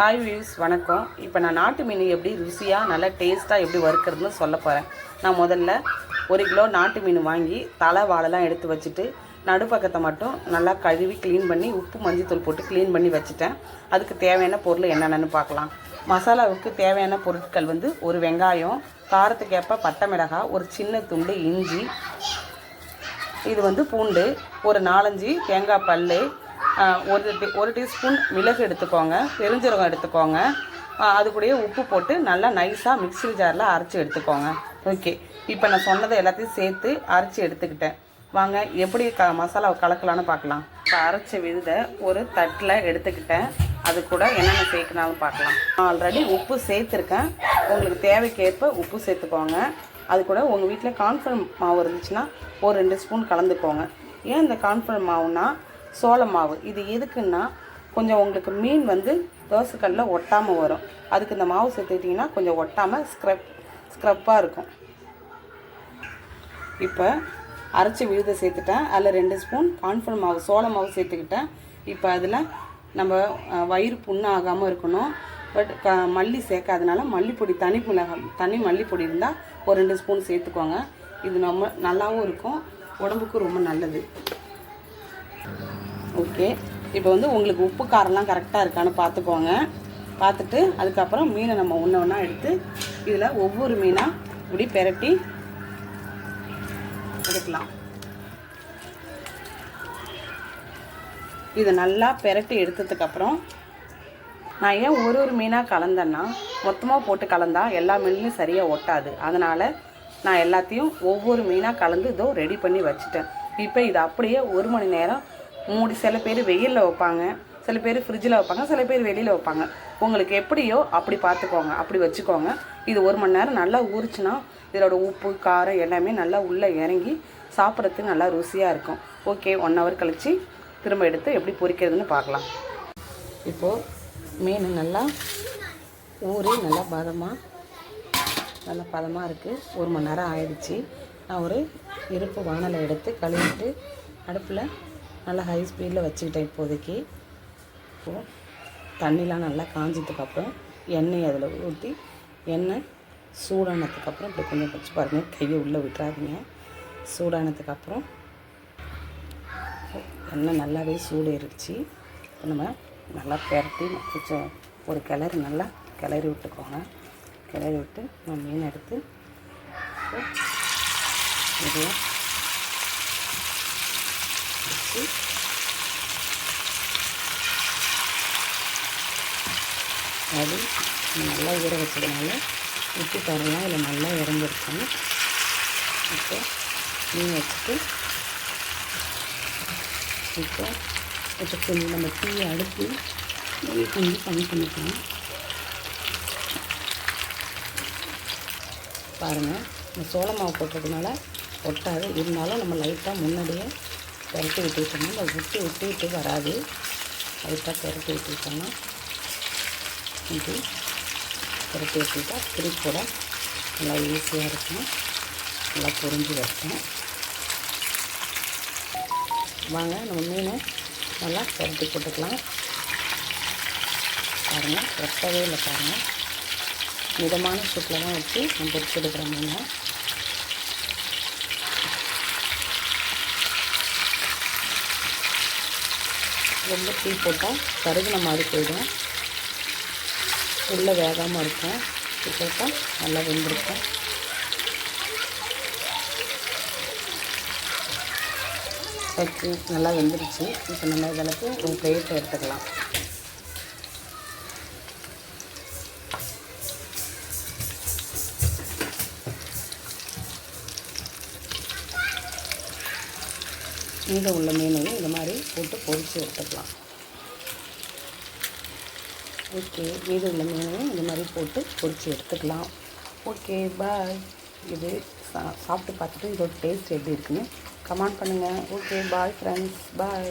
Hi views வணக்கம். இப்போ நான் நாட்டு மீன் எப்படி ருசியாக நல்லா டேஸ்ட்டாக எப்படி வறுக்கிறதுன்னு சொல்ல போகிறேன் நான் முதல்ல ஒரு கிலோ நாட்டு மீன் வாங்கி தலை வாழைலாம் எடுத்து வச்சுட்டு நடுப்பக்கத்தை மட்டும் நல்லா கழுவி க்ளீன் பண்ணி உப்பு மஞ்சத்தூள் போட்டு க்ளீன் பண்ணி வச்சுட்டேன். அதுக்கு தேவையான பொருள் என்னென்னு பார்க்கலாம். மசாலாவுக்கு தேவையான பொருட்கள் வந்து ஒரு வெங்காயம் காரத்துக்கேற்ப பட்டை மிளகாய் ஒரு சின்ன துண்டு இஞ்சி இது வந்து பூண்டு ஒரு நாலஞ்சு தேங்காய் பல் ஒரு டீ ஒரு டீஸ்பூன் மிளகு எடுத்துக்கோங்க பெருஞ்சீரகம் எடுத்துக்கோங்க. அது கூடயே உப்பு போட்டு நல்லா நைஸாக மிக்ஸி ஜாரில் அரைச்சி எடுத்துக்கோங்க. ஓகே இப்போ நான் சொன்னதை எல்லாத்தையும் சேர்த்து அரைச்சி எடுத்துக்கிட்டேன். வாங்க எப்படி க மசாலாவை கலக்கலான்னு பார்க்கலாம். இப்போ அரைச்ச விதை ஒரு தட்டில் எடுத்துக்கிட்டேன். அது கூட என்னென்ன சேர்க்கணாலும் பார்க்கலாம். ஆல்ரெடி உப்பு சேர்த்துருக்கேன். உங்களுக்கு தேவைக்கேற்ப உப்பு சேர்த்துக்கோங்க. அது கூட உங்கள் வீட்டில் கான்ஃபர்ம் மாவு இருந்துச்சுன்னா ஒரு ரெண்டு ஸ்பூன் கலந்துக்கோங்க. ஏன் இந்த கான்ஃபர்ம் மாவுன்னா சோள மாவு இது எதுக்குன்னா கொஞ்சம் உங்களுக்கு மீன் வந்து தோசைக்கல்லில் ஒட்டாமல் வரும். அதுக்கு இந்த மாவு சேர்த்துக்கிட்டிங்கன்னா கொஞ்சம் ஒட்டாமல் ஸ்க்ரப் ஸ்க்ரப்பாக இருக்கும். இப்போ அரைச்சி விழுத சேர்த்துட்டேன். அதில் ரெண்டு ஸ்பூன் கான்ஃபர்ன் மாவு சோள மாவு சேர்த்துக்கிட்டேன். இப்போ அதில் நம்ம வயிறு புண்ணு ஆகாமல் இருக்கணும். பட் க மல்லி சேர்க்காதனால மல்லிப்பொடி தனி மிளகாய் தனி மல்லிப்பொடி இருந்தால் ஒரு ரெண்டு ஸ்பூன் சேர்த்துக்கோங்க. இது நம்ம நல்லாவும் இருக்கும். உடம்புக்கும் ரொம்ப நல்லது. ஓகே. இப்போ வந்து உங்களுக்கு உப்பு காரம்லாம் கரெக்டாக இருக்கான்னு பார்த்துக்கோங்க. பார்த்துட்டு அதுக்கப்புறம் மீனை நம்ம ஒன்று ஒன்றா எடுத்து இதில் ஒவ்வொரு மீனாக இப்படி பெரட்டி எடுக்கலாம். இதை நல்லா பெரட்டி எடுத்ததுக்கப்புறம் நான் ஏன் ஒரு ஒரு மீனாக கலந்தேன்னா மொத்தமாக போட்டு கலந்தா எல்லா மீன்லையும் சரியாக ஒட்டாது. அதனால் நான் எல்லாத்தையும் ஒவ்வொரு மீனாக கலந்து இதோ ரெடி பண்ணி வச்சுட்டேன். இப்போ இது அப்படியே ஒரு மணி நேரம் மூடி சில பேர் வெயிலில் வைப்பாங்க சில பேர் ஃப்ரிட்ஜில் வைப்பாங்க சில பேர் வெளியில் வைப்பாங்க. உங்களுக்கு எப்படியோ அப்படி பார்த்துக்கோங்க அப்படி வச்சுக்கோங்க. இது ஒரு மணி நேரம் நல்லா ஊறிச்சுன்னா இதோட உப்பு காரம் எல்லாமே நல்லா உள்ளே இறங்கி சாப்பிட்றதுக்கு நல்லா ருசியாக இருக்கும். ஓகே ஒன் ஹவர் கழித்து திரும்ப எடுத்து எப்படி பொரிக்கிறதுன்னு பார்க்கலாம். இப்போது மீன் நல்லா ஊறி நல்லா பதமாக நல்லா பதமாக இருக்குது ஒரு மணி நேரம் ஆயிடுச்சு. நான் ஒரு இருப்பு வானலை எடுத்து கழுவிட்டு அடுப்பில் நல்லா ஹை ஸ்பீடில் வச்சுக்கிட்டேன் இப்போதைக்கு. இப்போது தண்ணிலாம் நல்லா காஞ்சதுக்கப்புறம் எண்ணெய் அதில் ஊற்றி எண்ணெய் சூடானதுக்கப்புறம் இப்படி கொஞ்சம் வச்சு பாருங்கள் கையை உள்ளே விட்டுறாதீங்க. சூடானதுக்கப்புறம் எண்ணெய் நல்லாவே சூடேறிடுச்சு. இப்போ நம்ம நல்லா பெரட்டி கொஞ்சம் ஒரு கிளறி நல்லா கிளறி விட்டுக்கோங்க. கிளறி விட்டு நம்ம மீன் எடுத்து இதில் வச்சு அது நல்லா ஊற வச்சதுனால உப்பு காரெல்லாம் இதில் நல்லா இறங்கிருக்கும் இப்போ மீன் வச்சுட்டு இப்போ இப்போ கொஞ்சம் நம்ம தீயை அடுத்து தீயை கொஞ்சம் கம்மி பண்ணிக்கணும் பாருங்கள் இந்த சோள மாவு போட்டதுனால ஒட்டாது. இருந்தாலும் நம்ம லைட்டாக முன்னாடியே பெரட்டி விட்டுக்கிட்டோம்னா அந்த விட்டு விட்டு விட்டு வராது. லைட்டாக பெரட்டி விட்டுக்கிட்டோம்னா இது பெரட்டி விட்டுட்டா கூட நல்லா ஈஸியாக இருக்கும். நல்லா பொறிஞ்சு வைப்போம் வாங்க நம்ம மீனை நல்லா புரட்டி போட்டுக்கலாம். பாருங்கள் வெட்டவே இல்லை பாருங்கள் மிதமான சூட்டில் தான் வச்சு நம்ம பொறிச்சு எடுக்கிறேன் மீனை. ரொம்ப டீ போட்டால் கருகின மாதிரி போயிடும். உள்ளே வேகாமல் இருக்கும். இப்போ நல்லா வெந்திருக்கும். வச்சு நல்லா வெந்துருச்சு. இப்போ நம்ம இதற்கு ஒரு பிளேட் எடுத்துக்கலாம். மீதம் உள்ள மீனையும் இந்த மாதிரி போட்டு பொறிச்சு எடுத்துக்கலாம். ஓகே வீடு உள்ள மீனையும் இந்த மாதிரி போட்டு பொரித்து எடுத்துக்கலாம். ஓகே பாய் இது சா சாப்பிட்டு பார்த்துட்டு இதோட டேஸ்ட் எப்படி இருக்குன்னு கமெண்ட் பண்ணுங்கள் ஓகே பாய் ஃப்ரெண்ட்ஸ் பாய்